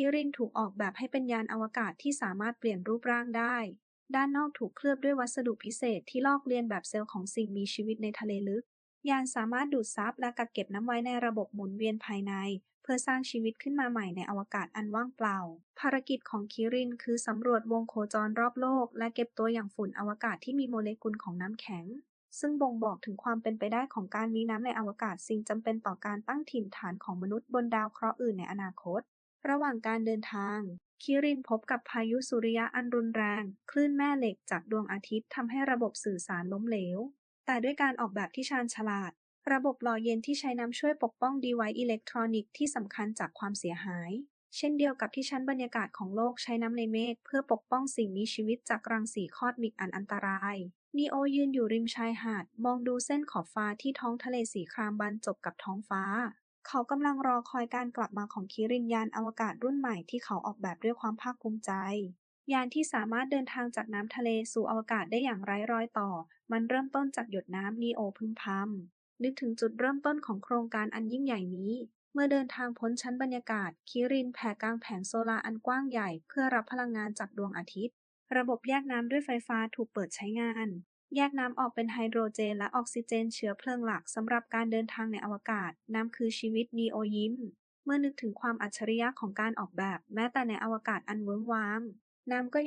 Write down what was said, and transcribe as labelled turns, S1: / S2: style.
S1: คิรินถูกออกแบบให้เป็นยานอวกาศที่สามารถเปลี่ยนรูปร่างได้ ด้านนอกถูกเคลือบด้วยวัสดุพิเศษที่ลอกเลียนแบบเซลล์ของสิ่งมีชีวิตในทะเลลึก ยานสามารถดูดซับและกักเก็บน้ำไว้ในระบบหมุนเวียนภายใน เพื่อสร้างชีวิตขึ้นมาใหม่ในอวกาศอันว่างเปล่า ภารกิจของคิรินคือสำรวจวงโคจรรอบโลก และเก็บตัวอย่างฝุ่นอวกาศที่มีโมเลกุลของน้ำแข็งซึ่งบ่งบอกถึงความเป็นไปได้ของการมีน้ำในอวกาศสิ่งจำเป็นต่อการตั้งถิ่นฐานของมนุษย์บนดาวเคราะห์อื่นในอนาคต ระหว่างการเดินทาง คิรินพบกับพายุสุริยะอันรุนแรง คลื่นแม่เหล็กจากดวงอาทิตย์ทำให้ระบบสื่อสารล้มเหลว แต่ด้วยการออกแบบที่ชาญฉลาด ระบบหล่อเย็นที่ใช้น้ำช่วยปกป้องดีไวซ์อิเล็กทรอนิกส์ที่สำคัญจากความเสียหาย เช่นเดียวกับที่ชั้นบรรยากาศของโลกใช้น้ำในเมฆเพื่อปกป้องสิ่งมีชีวิตจากรังสีคอสมิกอันอันตรายนีโอยืนอยู่ริมชายหาด มองดูเส้นขอบฟ้าที่ท้องทะเลสีครามบรรจบกับท้องฟ้า เขากำลังรอคอยการกลับมาของคิรินยานอวกาศรุ่นใหม่ที่เขาออกแบบด้วยความภาคภูมิใจ ยานที่สามารถเดินทางจากน้ำทะเลสู่อวกาศได้อย่างไร้รอยต่อ มันเริ่มต้นจากหยดน้ำนีโอพึมพำนึกถึงจุดเริ่มต้นของโครงการอันยิ่งใหญ่นี้ เมื่อเดินทางพ้นชั้นบรรยากาศ คิรินแผ่กลางแผงโซลาอันกว้างใหญ่ เพื่อรับพลังงานจากดวงอาทิตย์ ระบบแยกน้ำด้วยไฟฟ้าถูกเปิดใช้งาน แยกน้ำออกเป็นไฮโดรเจนและออกซิเจนเชื้อเพลิงหลักสำหรับการเดินทางในอวกาศ น้ำคือชีวิตนีโอยิ้ม เมื่อนึกถึงความอัจฉริยะของการออกแบบ แม้แต่ในอวกาศอันเวิ้งว้าง น้ำก็ยัง